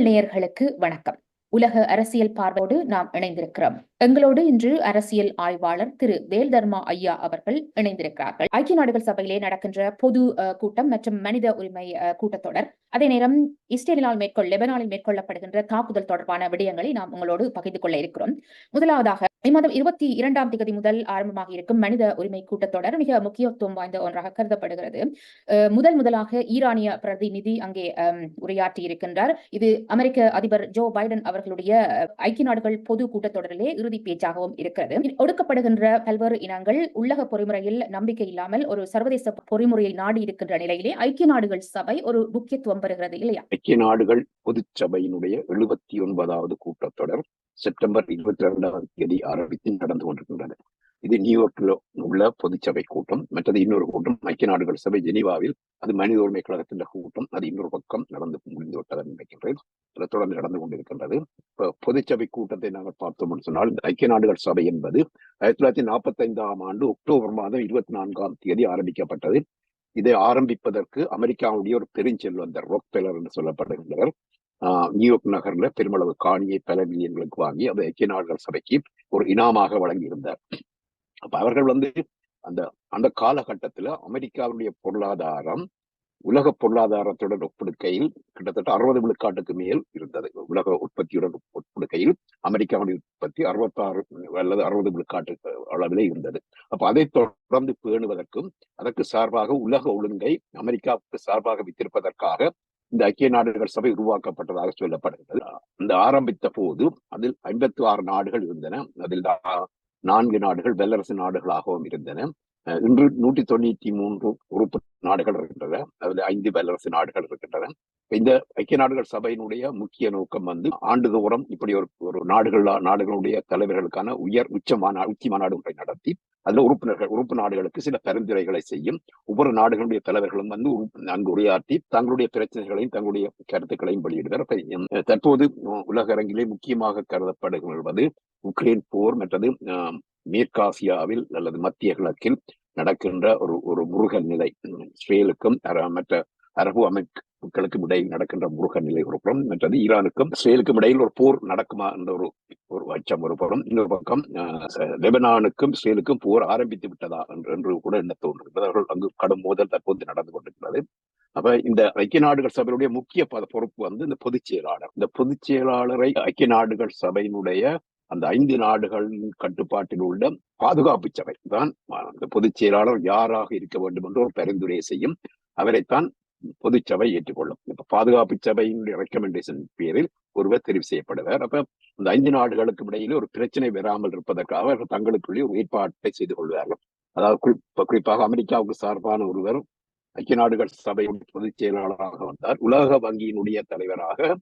தமிழ் நேயர்களுக்கு வணக்கம். உலக அரசியல் பார்வையோடு நாம் இணைந்திருக்கிறோம். எங்களோடு இன்று அரசியல் ஆய்வாளர் திரு வேல் தர்மா ஐயா அவர்கள் இணைந்திருக்கிறார்கள். ஐக்கிய நாடுகள் சபையிலே நடக்கின்ற பொது கூட்டம் மற்றும் மனித உரிமை கூட்டத்தொடர். அதே நேரம் இஸ்ரேலினால் மேற்கொள் லெபனானில் மேற்கொள்ளப்படுகின்ற தாக்குதல் தொடர்பான விடயங்களை நாம் உங்களோடு பகிர்ந்து கொள்ள இருக்கிறோம். முதலாவதாக இம்மாதம் இருபத்தி இரண்டாம் தேதி முதல் ஆரம்பமாக இருக்கும் மனித உரிமை கூட்டத்தொடர் மிக முக்கியத்துவம் வாய்ந்த ஒன்றாக கருதப்படுகிறது. முதல் முதலாக ஈரானிய பிரதிநிதி அங்கே உரையாற்றி இருக்கின்றார். இது அமெரிக்க அதிபர் ஜோ பைடன் அவர்களுடைய ஐக்கிய நாடுகள் பொது கூட்டத்தொடரிலே இறுதி பேச்சாகவும் இருக்கிறது. ஒடுக்கப்படுகின்ற பல்வேறு இனங்கள் உள்ளக பொறிமுறையில் நம்பிக்கை இல்லாமல் ஒரு சர்வதேச பொறிமுறையை நாடி இருக்கின்ற நிலையிலே ஐக்கிய நாடுகள் சபை ஒரு முக்கியத்துவம் பெறுகிறது இல்லையா? ஐக்கிய நாடுகள் பொதுச்சபையினுடைய எழுபத்தி ஒன்பதாவது கூட்டத்தொடர் செப்டம்பர் இருபத்தி இரண்டாம் தேதி ஆரம்பித்து நடந்து கொண்டிருக்கின்றது. இது நியூயார்க்கில் உள்ள பொதுச்சபை கூட்டம் மற்றது இன்னொரு கூட்டம் ஐக்கிய நாடுகள் சபை ஜெனீவாவில் அது மனித உரிமை கழகத்தின் கூட்டம் அது இன்னொரு பக்கம் நடந்து முடிந்து விட்டது நினைக்கின்றேன். தொடர்ந்து நடந்து கொண்டிருக்கின்றது. இப்போ பொதுச்சபை கூட்டத்தை நாங்கள் பார்த்தோம் சொன்னால் ஐக்கிய நாடுகள் சபை என்பது ஆயிரத்தி தொள்ளாயிரத்தி நாற்பத்தி ஐந்தாம் ஆண்டு அக்டோபர் மாதம் இருபத்தி நான்காம் தேதி ஆரம்பிக்கப்பட்டது. இதை ஆரம்பிப்பதற்கு அமெரிக்காவுடைய ஒரு பெருஞ்செல்வந்தர் ரொக்பெலர் என்று சொல்லப்படுகின்றவர் நியூயார்க் நகர்ல பெருமளவு காணியை பல மில்லியன்களுக்கு வாங்கி அந்த ஐக்கிய நாடுகள் சபைக்கு ஒரு இனாமாக வழங்கியிருந்தார். அப்ப அவர்கள் வந்து அந்த அந்த காலகட்டத்துல அமெரிக்காவுடைய பொருளாதாரம் உலக பொருளாதாரத்துடன் ஒப்பிடுக்கையில் கிட்டத்தட்ட அறுபது விழுக்காட்டுக்கு மேல் இருந்தது. உலக உற்பத்தியுடன் ஒப்பிடுக்கையில் அமெரிக்காவுடைய உற்பத்தி அறுபத்தாறு அல்லது அறுபது விழுக்காட்டு அளவிலே இருந்தது. அப்ப அதை தொடர்ந்து பேணுவதற்கும் அதற்கு சார்பாக உலக ஒழுங்கை அமெரிக்காவுக்கு சார்பாக வைத்திருப்பதற்காக இந்த ஐக்கிய நாடுகள் சபை உருவாக்கப்பட்டதாக சொல்லப்படுகிறது. அந்த ஆரம்பித்த போது அதில் ஐம்பத்தி ஆறு நாடுகள் இருந்தன. அதில் நான்கு நாடுகள் வல்லரசு நாடுகளாகவும் இருந்தன. அஹ் இன்று நூற்றி தொண்ணூற்றி மூன்று உறுப்பு நாடுகள் இருக்கின்றன. அதில் ஐந்து வல்லரசு நாடுகள் இருக்கின்றன. இந்த ஐக்கிய நாடுகள் சபையினுடைய முக்கிய நோக்கம் வந்து ஆண்டுதோறும் இப்படி ஒரு ஒரு நாடுகள் நாடுகளுடைய தலைவர்களுக்கான உயர் உச்ச மாநா உச்சி மாநாடு ஒன்றை நடத்தி அதுல உறுப்பினர்கள் உறுப்பு நாடுகளுக்கு சில பரிந்துரைகளை செய்யும். ஒவ்வொரு நாடுகளுடைய தலைவர்களும் வந்து அங்கு உரையாற்றி தங்களுடைய பிரச்சனைகளையும் தங்களுடைய கருத்துக்களையும் வெளியிடுவர். தற்போது உலக அரங்கிலே முக்கியமாக கருதப்படுகிறது உக்ரைன் போர் மற்றது ஆஹ், மேற்காசியாவில் அல்லது மத்திய கிழக்கில் நடக்கின்ற ஒரு ஒரு முருகன் நிலை. இஸ்ரேலுக்கும் அர- மற்ற அரபு மக்களுக்கும் இடையில் நடக்கின்ற முருக நிலை ஒரு புறம் மற்றது ஈரானுக்கும் இஸ்ரேலுக்கும் இடையில் ஒரு போர் நடக்குமா என்ற ஒரு ஒரு அச்சம் ஒரு புறம் இன்னொரு பக்கம் லெபனானுக்கும் இஸ்ரேலுக்கும் போர் ஆரம்பித்து விட்டதா என்று என்று கூட என்ன தோன்றுகிறது. அவர்கள் அங்கு கடும் மோதல் தற்போது நடந்து கொண்டிருக்கிறது. அப்ப இந்த ஐக்கிய நாடுகள் சபையினுடைய முக்கிய பொறுப்பு வந்து இந்த பொதுச் செயலாளர் இந்த பொதுச் செயலாளரை ஐக்கிய நாடுகள் சபையினுடைய அந்த ஐந்து நாடுகளின் கட்டுப்பாட்டில் உள்ள பாதுகாப்பு சபை தான். பொதுச் செயலாளர் யாராக இருக்க வேண்டும் என்று ஒரு பரிந்துரையை செய்யும். அவரைத்தான் பொதுச்சபை ஏற்றுக்கொள்ளும். இப்ப பாதுகாப்பு சபையினுடைய ரெக்கமெண்டேஷன் பேரில் ஒருவர் தெரிவு செய்யப்படுவார். அப்ப இந்த ஐந்து நாடுகளுக்கு இடையில ஒரு பிரச்சனை வராமல் இருப்பதற்காக அவர்கள் தங்களுக்குள்ளே ஒரு ஏற்பாட்டை செய்து கொள்வார்கள். அதாவது குறிப்ப- குறிப்பாக அமெரிக்காவுக்கு சார்பான ஒருவர் ஐக்கிய நாடுகள் சபையுடைய பொதுச் செயலாளராக வந்தார். உலக வங்கியினுடைய தலைவராக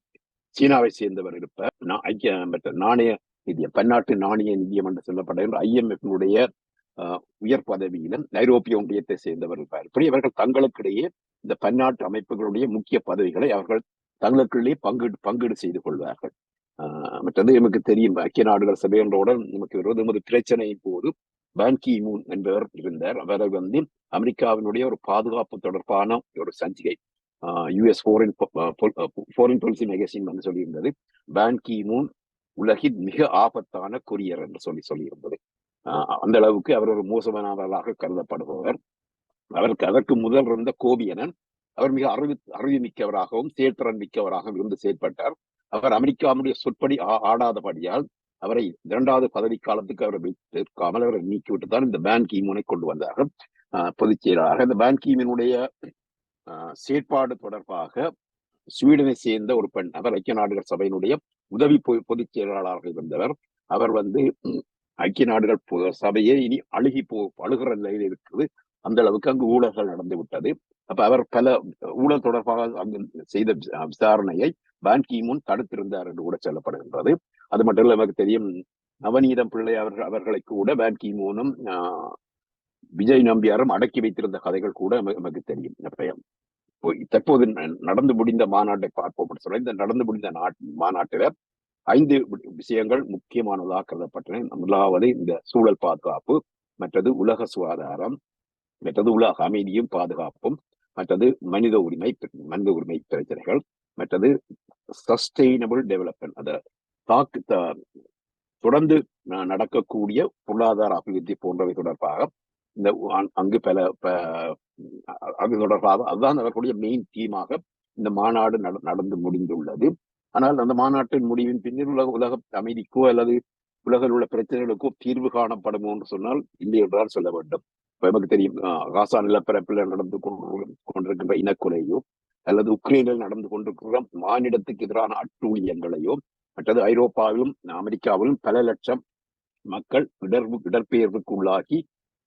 சீனாவை சேர்ந்தவர் இருப்பார். ஐக்கிய மற்ற நாணய நிதியம் பன்னாட்டு நாணய நிதியம் என்று சொல்லப்படுகின்ற ஐஎம்எஃப்னுடைய உயர் பதவியிலும் ஐரோப்பிய ஒன்றியத்தை சேர்ந்தவர் இருப்பார். இப்படி இவர்கள் தங்களுக்கிடையே இந்த பன்னாட்டு அமைப்புகளுடைய முக்கிய பதவிகளை அவர்கள் தங்களுக்குள்ளே பங்கீடு பங்கீடு செய்து கொள்வார்கள். ஆஹ் மற்றது நமக்கு தெரியும் ஐக்கிய நாடுகள் சபை நமக்கு இருபது பிரச்சனையின் போது பான்கி மூன் என்பவர் இருந்தார். அவரை வந்து அமெரிக்காவினுடைய ஒரு பாதுகாப்பு தொடர்பான ஒரு சஞ்சிகை US foreign foreign policy magazine வந்து சொல்லியிருந்தது. பான்கி மூன் உலகின் மிக ஆபத்தான கொரியர் என்று சொல்லி சொல்லியிருந்தது. ஆஹ் அந்த அளவுக்கு அவர் ஒரு மோசமானவர்களாக கருதப்படுபவர். அவருக்கு அதற்கு முதல் இருந்த கோபியனன் அவர் மிக அறிவு அறிவு மிக்கவராகவும் செயற்திறன் மிக்கவராகவும் இருந்து செயற்பட்டார். அவர் அமெரிக்காவுடைய சொற்படி ஆடாதபடியால் அவரை இரண்டாவது பதவி காலத்துக்கு அவரை வைத்திருக்காமல் அவரை நீக்கிவிட்டு தான் இந்த பேன் கீமூனை கொண்டு வந்தார்கள் ஆஹ் பொதுச் செயலாளராக இந்த பேன் கீமினுடைய ஆஹ் செயற்பாடு தொடர்பாக ஸ்வீடனை சேர்ந்த ஒரு பெண் அவர் ஐக்கிய நாடுகள் சபையினுடைய உதவி பொ- பொதுச் செயலாளராக இருந்தவர். அவர் வந்து ஐக்கிய நாடுகள் பொ- சபையே இனி அழுகி போ அழுகிற நிலையில் இருக்குது. அந்த அளவுக்கு அங்கு ஊழல்கள் நடந்து விட்டது. அப்ப அவர் பல ஊழல் தொடர்பாக அங்கு செய்த விசாரணையை பான்கி கீமுன் தடுத்திருந்தார் என்று கூட சொல்லப்படுகின்றது. அது மட்டும் இல்ல நமக்கு தெரியும் நவநீதம் பிள்ளை அவர்கள் அவர்களை கூட பான்கி மூனும் விஜய் நம்பியாரும் அடக்கி வைத்திருந்த கதைகள் கூட நமக்கு தெரியும். தற்போது ந- நடந்து முடிந்த மாநாட்டை பார்ப்போம் அப்படின்னு சொல்ல இந்த நடந்து முடிந்த நாட் மாநாட்டில ஐந்து விஷயங்கள் முக்கியமானதாக கருதப்பட்டன. முதலாவது இந்த சூழல் பாதுகாப்பு மற்றது உலக சுகாதாரம் மற்றது உலக அமைதியும் பாதுகாப்பும் மற்றது மனித உரிமை மனித உரிமை பிரச்சனைகள் மற்றது சஸ்டெயினபிள் டெவலப்மெண்ட் அந்த தாக்கு தொடர்ந்து நடக்கக்கூடிய பொருளாதார அபிவிருத்தி போன்றவை தொடர்பாக இந்த அங்கு பல அது தொடர்பாக அதுதான் அவர்களுடைய மெயின் தீமாக இந்த மாநாடு நட- நடந்து முடிந்துள்ளது. ஆனால் அந்த மாநாட்டின் முடிவின் பின்னர் உலக உலக அமைதிக்கோ அல்லது உலகில் உள்ள பிரச்சனைகளுக்கோ தீர்வு காணப்படுமோ என்று சொன்னால் இல்லை என்றுதான் சொல்ல வேண்டும். இப்போ நமக்கு தெரியும் காசா நிலப்பரப்பில் நடந்து கொண்டு- கொண்டிருக்கின்ற இனக்குறையோ அல்லது உக்ரைனில் நடந்து கொண்டிருக்கிற மானிடத்துக்கு எதிரான அட்டூழியங்களையோ மற்றது ஐரோப்பாவிலும் அமெரிக்காவிலும் பல லட்சம் மக்கள் இடர்வு இடர்பெயர்வுக்கு உள்ளாகி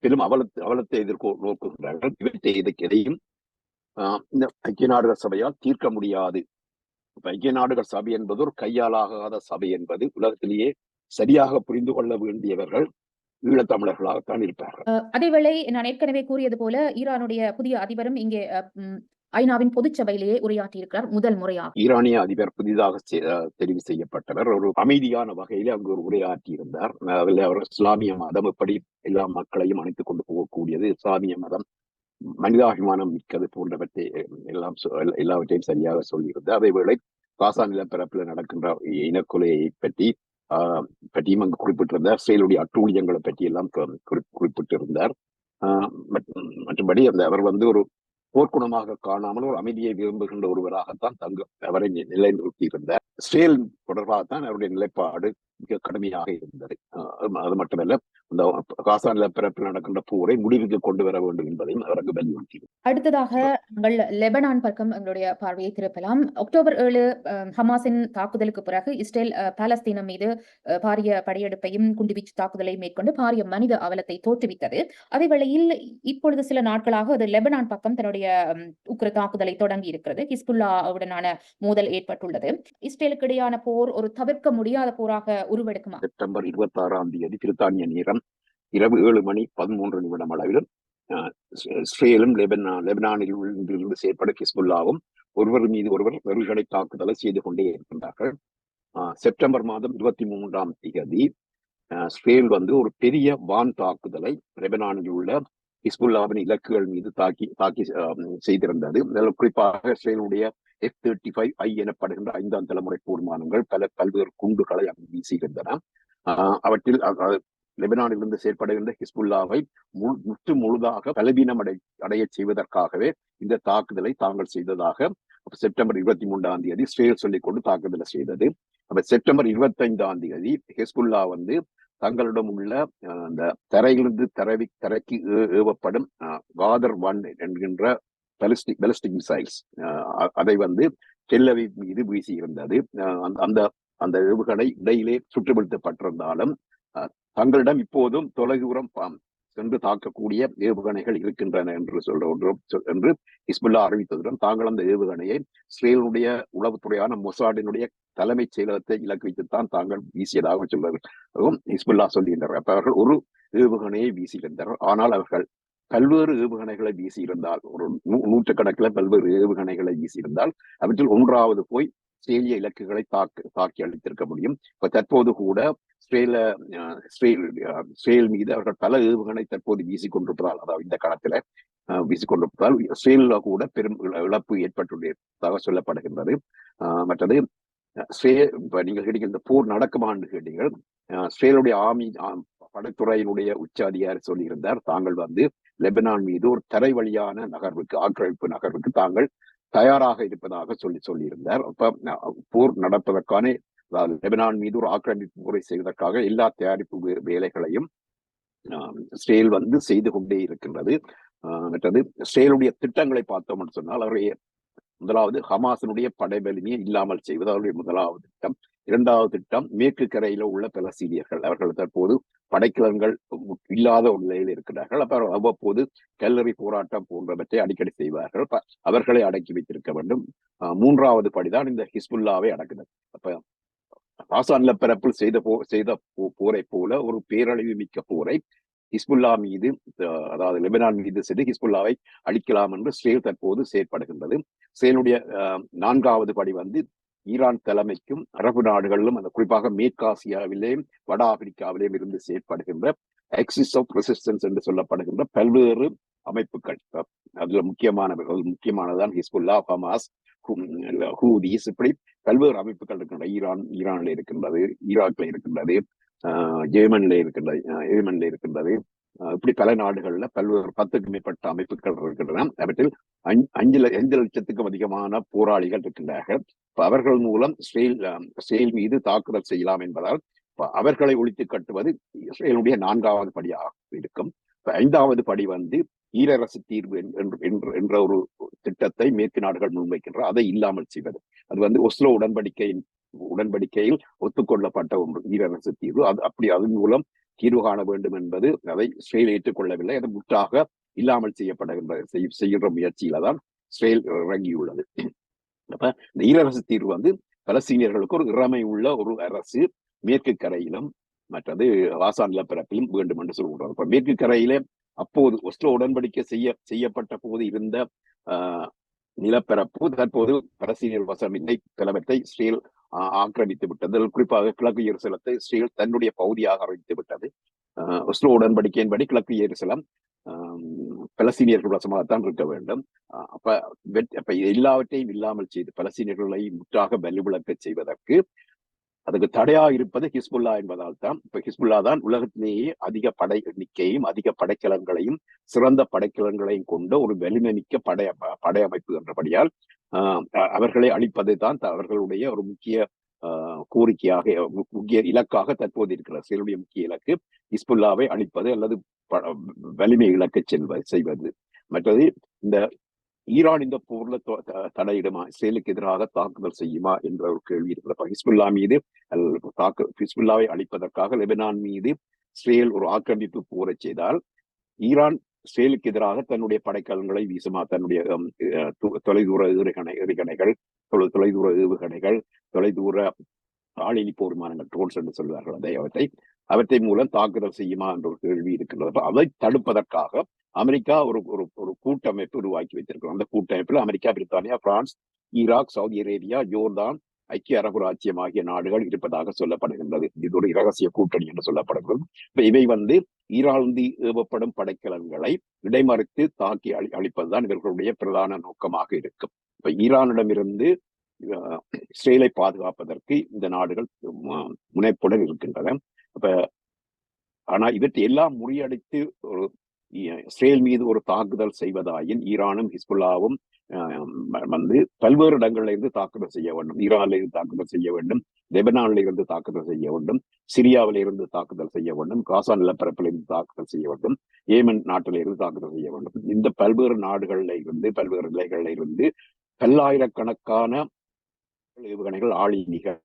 பெரும் அவலத்தை அவலத்தை எதிர்கோ நோக்குகிறார்கள். இவற்றை இதுக்கு எதையும் ஆஹ், இந்த ஐக்கிய நாடுகள் சபையால் தீர்க்க முடியாது. இப்ப ஐக்கிய நாடுகள் சபை என்பது ஒரு கையாலாகாத சபை என்பது உலகத்திலேயே சரியாக புரிந்து கொள்ள வேண்டியவர்கள் ஈழத்தமிழர்களாகத்தான் இருப்பார்கள். அதேவேளை நான் ஏற்கனவே கூறியது போல ஈரானுடைய புதிய அதிபரும் இங்கே ஐநாவின் பொதுச்சபையிலேயே உரையாற்றியிருக்கிறார் முதல் முறையாக. ஈரானிய அதிபர் புதிதாக தெரிவு செய்யப்பட்டவர். ஒரு அமைதியான வகையில் அங்கு ஒரு உரையாற்றி இருந்தார் அதில் அவர் இஸ்லாமிய மதம் எப்படி எல்லா மக்களையும் அணைத்துக் கொண்டு போகக்கூடியது இஸ்லாமிய மதம் மனிதாபிமானம் மிக்கது போன்றவற்றை எல்லாம் எல்லாவற்றையும் சரியாக சொல்லியிருந்தார். அதேவேளை காசா நிலப்பரப்பில் நடக்கின்ற இனக்கொலையை பற்றி பற்றியும் அங்கு குறிப்பிட்டிருந்தார். செயலுடைய அட்டூழியங்களை பற்றி எல்லாம் குறிப்பிட்டிருந்தார். ஆஹ் மற்றபடி அந்த அவர் வந்து ஒரு போர்க்குணமாக காணாமல் ஒரு அமைதியை விரும்புகின்ற ஒருவராகத்தான் தங்க அவரை நிலைநிறுத்தி இருந்தார் இஸ்ரேல் தொடர்பாகத்தான் அவருடைய நிலைப்பாடு மிக கடுமையாக இருந்தது. அது மட்டுமல்ல அந்த காசா நிலப்பரப்பில் நடக்கின்ற போரை முடிவுக்கு கொண்டு வர வேண்டும் என்பதையும் அவர் அங்கு வலியுறுத்தி அடுத்ததாக நாங்கள் லெபனான் பக்கம் எங்களுடைய பார்வையை திருப்பலாம். அக்டோபர் ஏழு ஹமாஸின் தாக்குதலுக்கு பிறகு இஸ்ரேல் பாலஸ்தீனம் மீது பாரிய படையெடுப்பையும் குண்டுவீச்சு தாக்குதலை மேற்கொண்டு பாரிய மனித அவலத்தை தோற்றுவித்தது. அதே வேளையில் இப்பொழுது சில நாட்களாக அது லெபனான் பக்கம் தன்னுடைய உக்கிர தாக்குதலை தொடங்கி இருக்கிறது. ஹிஸ்புல்லாவுடனான மோதல் ஏற்பட்டுள்ளது. இஸ்ரேலுக்கு இடையான போர் ஒரு தவிர்க்க முடியாத போராக உருவெடுக்குமா? செப்டம்பர் இருபத்தி ஆறாம் தேதி பிரித்தானிய நேரம் இரவு ஏழு மணி பதிமூன்று நிமிடம் அளவில் ஆஹ், இஸ்ரேலும் லெபனா லெபனானில் இருந்து இருந்து ஹிஸ்புல்லாவும் ஒருவர் மீது ஒருவர் வெறுகடை தாக்குதலை செய்து கொண்டே இருக்கின்றார்கள். ஆஹ், செப்டம்பர் மாதம் இருபத்தி மூன்றாம் தேதி ஆஹ், இஸ்ரேல் வந்து ஒரு பெரிய வான் தாக்குதலை லெபனானில் உள்ள ஹிஸ்புல்லாவின் இலக்குகள் மீது தாக்கி தாக்கி செய்திருந்தது. குறிப்பாக இஸ்ரேலுடைய எஃப் தேர்ட்டி ஃபைவ் ஐ எனப்படுகின்ற ஐந்தாம் தலைமுறை போர்மானங்கள் பல பல்வேறு குண்டுகளை அங்கு வீசியிருந்தன அவற்றில் லெபனானிலிருந்து செயற்படுகின்ற ஹிஸ்புல்லாவை முழு முற்று முழுதாக பலவீனம் அடை அடைய செய்வதற்காகவே இந்த தாக்குதலை தாங்கள் செய்ததாக செப்டம்பர் இருபத்தி மூன்றாம் தேதி இஸ்ரேல் சொல்லிக் கொண்டு தாக்குதலை செய்தது. அப்ப செப்டம்பர் இருபத்தைந்தாம் தேதி ஹிஸ்புல்லா வந்து தங்களிடம் உள்ள அஹ், அந்த தரையிலிருந்து தரவி தரைக்கு ஏவப்படும் அஹ், காதர் ஒன் என்கின்ற பெலிஸ்டிக் பெலிஸ்டிக் மிசைல்ஸ் அதை வந்து டெல்லவி மீது வீசி இருந்தது அந்த அந்த அந்த ஏவுகணை இடையிலே சுற்றுப்படுத்தப்பட்டிருந்தாலும் அஹ், தங்களிடம் இப்போதும் தொலைதூரம் சென்று தாக்கக்கூடிய ஏவுகணைகள் இருக்கின்றன என்று சொல்ற ஒன்று என்று ஹிஸ்புல்லா அறிவித்ததுடன் தாங்கள் அந்த ஏவுகணையை இஸ்ரேலுடைய உளவுத்துறையான மொசாடினுடைய தலைமைச் செயலகத்தை இலக்கு வைத்துத்தான் தாங்கள் வீசியதாக சொல்வார்கள் ஹிஸ்புல்லா சொல்லுகின்றனர் அப்ப அவர்கள் ஒரு ஏவுகணையை வீசியிருந்தனர். ஆனால் அவர்கள் பல்வேறு ஏவுகணைகளை வீசியிருந்தால் ஒரு நூற்றுக்கணக்கில் பல்வேறு ஏவுகணைகளை வீசியிருந்தால் அவற்றில் ஒன்றாவது போய் இஸ்ரேலிய இலக்குகளை தாக்கு தாக்கி அளித்திருக்க முடியும். இப்ப தற்போது கூட ஸ்ரேல ஸ்ரேல் மீது அவர்கள் பல ஏவுகணை தற்போது வீசிக்கொண்டிருப்பதால் அதாவது இந்த காலத்துல வீசிக்கொண்டிருப்பதால் ஸ்ரேலில் கூட பெரும் இழப்பு ஏற்பட்டுள்ளதாக சொல்லப்படுகின்றது. மற்றது அஹ், இஸ்ரேல் நீங்கள் கேட்டீங்க இந்த போர் நடக்குமான்னு கேட்டீங்கள் ஸ்ரேலுடைய ஆமி படைத்துறையினுடைய உச்ச அதிகாரி சொல்லியிருந்தார். தாங்கள் வந்து லெபனான் மீது ஒரு தரை வழியான நகர்வுக்கு ஆக்கிரமிப்பு நகர்வுக்கு தாங்கள் தயாராக இருப்பதாக சொல்லி சொல்லியிருந்தார். அப்ப போர் நடப்பதற்கான அதாவது லெபனான் மீது ஒரு ஆக்கிரமிப்பு முறை செய்வதற்காக எல்லா தயாரிப்பு வேலைகளையும் ஆஹ், இஸ்ரேல் வந்து செய்து கொண்டே இருக்கின்றது. ஆஹ், மற்றது இஸ்ரேலுடைய திட்டங்களை பார்த்தோம் சொன்னால் அவருடைய முதலாவது ஹமாசனுடைய படை வலிமையை இல்லாமல் செய்வது அவருடைய முதலாவது திட்டம். இரண்டாவது திட்டம் மேற்கு கரையில உள்ள பலஸ்தீனியர்கள் அவர்கள் தற்போது படைக்கலங்கள் இல்லாத ஒரு நிலையில் இருக்கிறார்கள். அப்ப அவ்வப்போது கல்லறி போராட்டம் போன்றவற்றை அடிக்கடி செய்வார்கள். அவர்களை அடக்கி வைத்திருக்க வேண்டும். மூன்றாவது படிதான் இந்த ஹிஸ்புல்லாவை அடக்குதல். அப்ப காசா நிலப்பரப்பில் செய்த போ செய்த போ- போரை போல ஒரு பேரழிவு மிக்க போரை ஹிஸ்புல்லா மீது அதாவது லெபனான் மீது செய்து ஹிஸ்புல்லாவை அழிக்கலாம் என்று செயல் தற்போது செயற்படுகின்றது. செயலுடைய அஹ், நான்காவது படி வந்து ஈரான் தலைமைக்கும் அரபு நாடுகளிலும் அந்த குறிப்பாக மேற்காசியாவிலேயும் வட ஆப்பிரிக்காவிலேயும் இருந்து செயற்படுகின்ற எக்ஸிஸ் ஆஃப் ரெசிஸ்டன்ஸ் என்று சொல்லப்படுகின்ற பல்வேறு அமைப்புகள். அதுல முக்கியமான முக்கியமானதான் ஹிஸ்புல்லா ஹமாஸ் ஹூ- ஹூதிஸ். இப்படி பல்வேறு அமைப்புகள் இருக்கின்றன. ஈரான் ஈரான்ல இருக்கின்றது ஈராக்ல இருக்கின்றது ஆஹ் ஜேமன்ல இருக்கின்றது ஏமன்ல இருக்கின்றது. இப்படி பல நாடுகள்ல பல்வேறு பத்துக்கு மேற்பட்ட அமைப்புகள் இருக்கின்றன. அவற்றில் அஞ்சு அஞ்சு லட்சத்துக்கும் அதிகமான போராளிகள் இருக்கின்றார்கள். அவர்கள் மூலம் இஸ்ரேல் இஸ்ரேல் மீது தாக்குதல் செய்யலாம் என்பதால் அவர்களை ஒழித்து கட்டுவது இஸ்ரேலுடைய நான்காவது படியாக இருக்கும். ஐந்தாவது படி வந்து ஈரரசு தீர்வு என்ற ஒரு திட்டத்தை மேற்கு நாடுகள் முன்வைக்கின்ற அதை இல்லாமல் செய்வது. அது வந்து ஒஸ்லோ உடன்படிக்கையின் உடன்படிக்கையில் ஒத்துக்கொள்ளப்பட்ட ஒன்று ஈரரசு தீர்வு. அது அப்படி அதன் மூலம் தீர்வு காண வேண்டும் என்பது அதை இஸ்ரேல் ஏற்றுக்கொள்ளவில்லை. அது முற்றாக இல்லாமல் செய்யப்படுகின்ற செய்- செய்கின்ற முயற்சியில தான் இஸ்ரேல் இறங்கியுள்ளது. அப்ப இந்த ஈரரசு தீர்வு வந்து பலஸ்தீனியர்களுக்கு ஒரு இறமை உள்ள ஒரு அரசு மேற்கு கரையிலும் மற்றது வாசான் நிலப்பரப்பிலும் வேண்டும் என்று சொல்கிறார் இப்ப மேற்கு கரையிலே அப்போது ஒஸ்லோ உடன்படிக்கை செய்ய செய்யப்பட்ட போது இருந்த ஆஹ், நிலப்பரப்பு தற்போது பலஸ்தீனியர் வசம் இல்லை பலவற்றை இஸ்ரேல் ஆஹ், ஆக்கிரமித்து விட்டது. குறிப்பாக கிழக்கு எருசலத்தை இஸ்ரேல் தன்னுடைய பகுதியாக அறிவித்து விட்டது. ஆஹ், ஒஸ்லோ உடன்படிக்கையின்படி கிழக்கு எருசலம் ஆஹ், பலஸ்தீனியர்கள் வசமாகத்தான் இருக்க வேண்டும். ஆஹ், அப்ப அப்ப எல்லாவற்றையும் இல்லாமல் செய்து பலஸ்தீனியர்களை முற்றாக வலுவிழக்க செய்வதற்கு அதுக்கு தடையா இருப்பது ஹிஸ்புல்லா என்பதால் தான் இப்ப ஹிஸ்புல்லா தான் உலகத்திலேயே அதிக படை எண்ணிக்கையும் அதிக படைக்கலங்களையும் சிறந்த படைக்கலன்களையும் கொண்ட ஒரு வலிமைமிக்க படை படை அமைப்பு என்றபடியால் ஆஹ் அவர்களை அழிப்பது தான் த- அவர்களுடைய ஒரு முக்கிய கோரிக்கையாக முக்கிய இலக்காக தற்போது இருக்கிற சிலருடைய முக்கிய இலக்கு ஹிஸ்புல்லாவை அழிப்பது அல்லது வலிமை இலக்கு செல்வது செய்வது. மற்றது இந்த ஈரான் இந்த போர்ல த- தடையிடுமா? இஸ்ரேலுக்கு எதிராக தாக்குதல் செய்யுமா? என்ற ஒரு கேள்வி இருக்கிறது. ஹிஸ்புல்லா மீது தாக்கு ஹிஸ்புல்லாவை அழிப்பதற்காக லெபனான் மீது இஸ்ரேல் ஒரு ஆக்கிரமிப்பு போரை செய்தால் ஈரான் இஸ்ரேலுக்கு எதிராக தன்னுடைய படைக்கலங்களை வீசுமா? தன்னுடைய தொலைதூர ஏவுகணை ஏவுகணைகள் தொலை- தொலைதூர ஏவுகணைகள் தொலைதூர ஆளிலி போர் விமானங்கள் ட்ரோன்ஸ் என்று சொல்வார்கள். அதை அவற்றை அவற்றை மூலம் தாக்குதல் செய்யுமா? என்ற ஒரு கேள்வி இருக்கின்றது. அதை தடுப்பதற்காக அமெரிக்கா ஒரு ஒரு ஒரு கூட்டமைப்பு உருவாக்கி வைத்திருக்கிறோம். அந்த கூட்டமைப்பில் அமெரிக்கா பிரித்தானியா France Iraq Saudi Arabia Jordan ஐக்கிய அரபு ராஜ்யம் ஆகிய நாடுகள் இருப்பதாக சொல்லப்படுகின்றது. இது ஒரு இரகசிய கூட்டணி என்று சொல்லப்படுகிறது. இப்ப இவை வந்து ஈராந்தி ஏவப்படும் படைக்கலன்களை இடைமறித்து தாக்கி அழி அழிப்பதுதான் இவர்களுடைய பிரதான நோக்கமாக இருக்கும். இப்ப ஈரானிடமிருந்து இஸ்ரேலை பாதுகாப்பதற்கு இந்த நாடுகள் முனைப்புடன் இருக்கின்றன. இப்ப ஆனா இவற்றை எல்லாம் முறியடித்து ஒரு இஸ்ரேல் மீது ஒரு தாக்குதல் செய்வதாயின் ஈரானும் ஹிஸ்புல்லாவும் வந்து பல்வேறு இடங்கள்ல இருந்து தாக்குதல் செய்ய வேண்டும். ஈரானில் இருந்து தாக்குதல் செய்ய வேண்டும். லெபனானில் இருந்து தாக்குதல் செய்ய வேண்டும். சிரியாவில் இருந்து தாக்குதல் செய்ய வேண்டும். காசா நிலப்பரப்பில் இருந்து தாக்குதல் செய்ய வேண்டும். ஏமன் நாட்டில இருந்து தாக்குதல் செய்ய வேண்டும். இந்த பல்வேறு நாடுகளில் இருந்து பல்வேறு நிலைகளில் இருந்து பல்லாயிரக்கணக்கான ஏவுகணைகள் ஆளினிகள்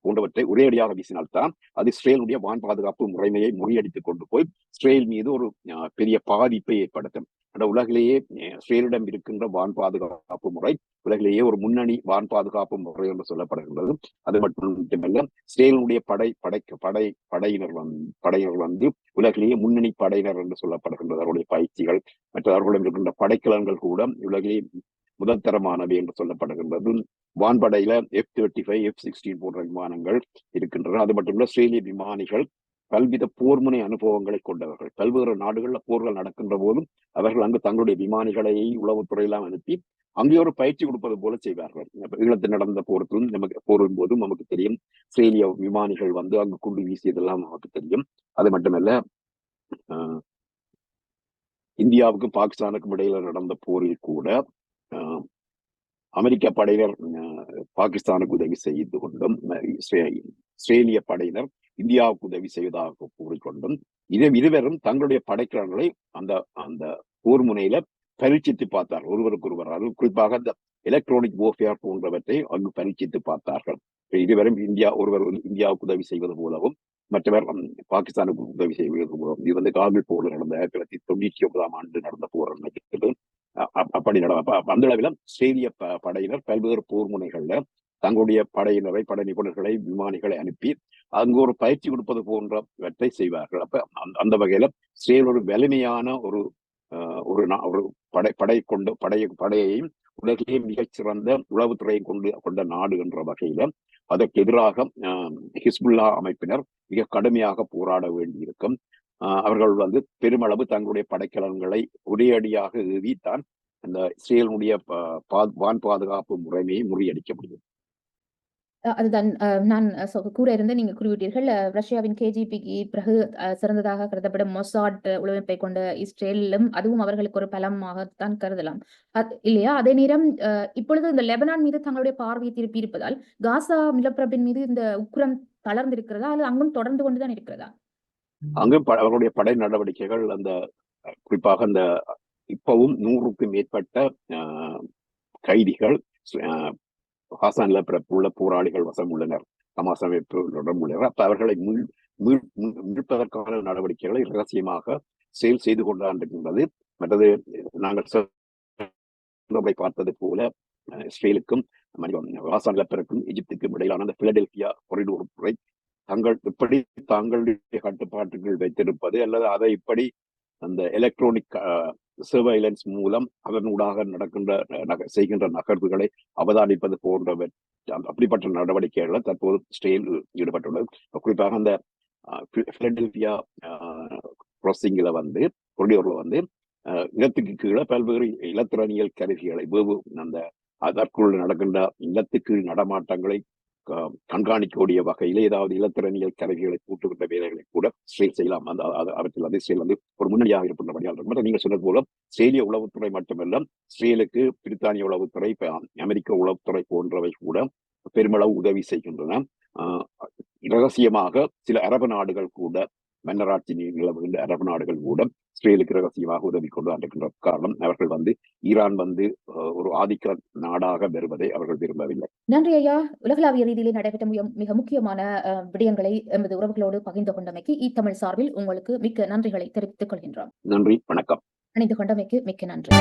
போன்றவற்றை ஒரேடியாக வீசினால்தான் அது இஸ்ரேலுடைய வான் பாதுகாப்பு முறைமையை முறியடித்துக் கொண்டு போய் இஸ்ரேல் மீது ஒரு பெரிய பாதிப்பை ஏற்படுத்தும். அந்த உலகிலேயே இஸ்ரேலிடம் இருக்கின்ற வான் பாதுகாப்பு முறை உலகிலேயே ஒரு முன்னணி வான் பாதுகாப்பு முறை என்று சொல்லப்படுகின்றது. அது மட்டுமல்ல இஸ்ரேலுடைய படை படை படை படையினர் வந்து படையினர் வந்து உலகிலேயே முன்னணி படையினர் என்று சொல்லப்படுகின்றது. அவருடைய பயிற்சிகள் மற்ற அவர்களிடம் இருக்கின்ற படைக்கலன்கள் கூட உலகிலேயே முதல் தரமானவை என்று சொல்லப்படுகின்றது. வான்படையில F thirty five F sixteen போன்ற விமானங்கள் இருக்கின்றன. அது மட்டுமில்ல இஸ்ரேலிய விமானிகள் பல்வித போர்முனை அனுபவங்களை கொண்டவர்கள். பல்வேறு நாடுகளில் போர்கள் நடக்கின்ற போதும் அவர்கள் அங்கு தங்களுடைய விமானிகளை உளவுத்துறையெல்லாம் அனுப்பி அங்கே ஒரு பயிற்சி கொடுப்பது போல செய்வார்கள். ஈழத்தில் நடந்த போருக்கும் நமக்கு போரின் போதும் நமக்கு தெரியும். இஸ்ரேலிய விமானிகள் வந்து அங்கு குண்டு வீசியதெல்லாம் நமக்கு தெரியும். அது மட்டுமல்ல ஆஹ், இந்தியாவுக்கும் பாகிஸ்தானுக்கும் இடையில நடந்த போரில் கூட அமெரிக்க படையினர் பாகிஸ்தானுக்கு உதவி செய்து கொண்டும் அஹ், இஸ்ரேலிய படையினர் இந்தியாவுக்கு உதவி செய்வதாக கூறிக்கொண்டும் இது இருவரும் தங்களுடைய படைக்கலன்களை அந்த அந்த போர் முனையில பரீட்சித்து பார்த்தார்கள். ஒருவருக்கு ஒருவர் அது குறிப்பாக அந்த எலக்ட்ரானிக் warfare போன்றவற்றை அங்கு பரீட்சித்து பார்த்தார்கள். இருவரும் இந்தியா ஒருவர் இந்தியாவுக்கு உதவி செய்வது போலவும் மற்றவர் பாகிஸ்தானுக்கு உதவி செய்வது போலவும் இது வந்து கார்கில் போர் நடந்த ஆயிரத்தி தொள்ளாயிரத்தி தொண்ணூற்றி ஒன்பதாம் ஆண்டு நடந்த போர் நினைக்கிறது அப்படி நட அந்த அளவில் இஸ்ரேலிய ப- படையினர் பல்வேறு போர் முனைகள்ல தங்களுடைய படையினரை படை நிபுணர்களை விமானிகளை அனுப்பி அங்கு ஒரு பயிற்சி கொடுப்பது போன்றவற்றை செய்வார்கள். அப்ப அந்த- அந்த வகையில இஸ்ரேல் ஒரு வலிமையான ஒரு ஒரு நா- ஒரு படை படை கொண்டு படை படையையும் உலகிலேயே மிகச்சிறந்த உளவுத்துறையை கொண்டு கொண்ட நாடு என்ற வகையில அதற்கு எதிராக ஹிஸ்புல்லா அமைப்பினர் மிக கடுமையாக போராட வேண்டியிருக்கும். அவர்கள் வந்து பெருமளவு தங்களுடைய படைக்கலன்களை உடையடியாக எழுதி தான் அந்த இஸ்ரேலுடைய பா- வான் பாதுகாப்பு முறைமையை முறியடிக்க முடியும் அதுதான் நான் கூற இருந்து நீங்க குறிப்பிட்டீர்கள் ரஷ்யாவின் கேஜிபிக்கு பிறகு சிறந்ததாக கருதப்படும் மொசாட் உளவமைப்பை கொண்ட இஸ்ரேலும் அதுவும் அவர்களுக்கு ஒரு பலமாகத்தான் கருதலாம். இல்லையா? அதே நேரம் இப்பொழுது இந்த லெபனான் மீது தங்களுடைய பார்வையை திருப்பி இருப்பதால், காசா நிலப்பரப்பின் மீது இந்த உக்கிரம் தளர்ந்திருக்கிறதா? அல்லது அங்கும் தொடர்ந்து கொண்டுதான் இருக்கிறதா? அங்கு ப அவர்களுடைய படை நடவடிக்கைகள் அந்த குறிப்பாக அந்த இப்பவும் 100க்கும் மேற்பட்ட கைதிகள் ஹாசான்ல உள்ள போராளிகள் வசம் உள்ளனர். ஹமாஸ் அமைப்புடன் உள்ளனர். அப்ப அவர்களை மீட்பதற்கான நடவடிக்கைகளை ரகசியமாக செயல் செய்து கொண்டாண்டிருக்கின்றது மற்றது நாங்கள் பார்த்தது போல இஸ்ரேலுக்கும் ஹாசான் காசா நிலப்பரப்புக்கும் எகிப்துக்கும் இடையிலான அந்த பிலடெல்பியா கொரிடோர் முறை தங்கள் இப்படி தாங்களுடைய கட்டுப்பாட்டுகள் வைத்திருப்பது அல்லது அதை இப்படி அந்த எலக்ட்ரானிக் சர்வைலன்ஸ் மூலம் அதனூடாக நடக்கின்ற செய்கின்ற நகர்வுகளை அவதானிப்பது போன்றவை அப்படிப்பட்ட நடவடிக்கைகளை தற்போது இஸ்ரேல் ஈடுபட்டுள்ளது. குறிப்பாக அந்த பிலடெல்பியா கிராசிங்கில் வந்து கொரிடோரில் வந்து அ கீழே பல்வேறு இலத்திரனியல் கருவிகளை அந்த அதற்குள் நடக்கின்ற நிலத்துக்கு நடமாட்டங்களை கண்காணிக்கக்கூடிய வகையில் ஏதாவது இலத்திரனியல் கருவிகளை கூட்டுகின்ற வேலைகளை கூட ஸ்ரீ செய்யலாம். அந்த அவற்றில் வந்து இஸ்ரேல் வந்து ஒரு முன்னணியாக இருக்கின்றபடியால் இருக்கும். நீங்க சொன்னது போல ஸ்ரீலிய உளவுத்துறை மட்டுமல்ல, இஸ்ரேலுக்கு பிரித்தானிய உளவுத்துறை, அமெரிக்க உளவுத்துறை போன்றவை கூட பெருமளவு உதவி செய்கின்றன. ரகசியமாக சில அரபு நாடுகள் கூட மன்னராட்சி நிலவுகின்ற அரபு நாடுகள் கூட இஸ்ரேலுக்கு ரகசியமாக உதவி கொண்டு இருக்கின்ற காரணம் அவர்கள் வந்து ஈரான் வந்து ஒரு ஆதிக்க நாடாக வருவதை அவர்கள் விரும்பவில்லை. நன்றி ஐயா. உலகளாவிய ரீதியிலே நடைபெற்ற மிக மிக முக்கியமான விடயங்களை எமது உறவுகளோடு பகிர்ந்து கொண்டமைக்கு இ-தமிழ் சார்பில் உங்களுக்கு மிக்க நன்றிகளை தெரிவித்துக் கொள்கின்றோம். நன்றி, வணக்கம். இணைந்து கொண்டமைக்கு மிக்க நன்றி.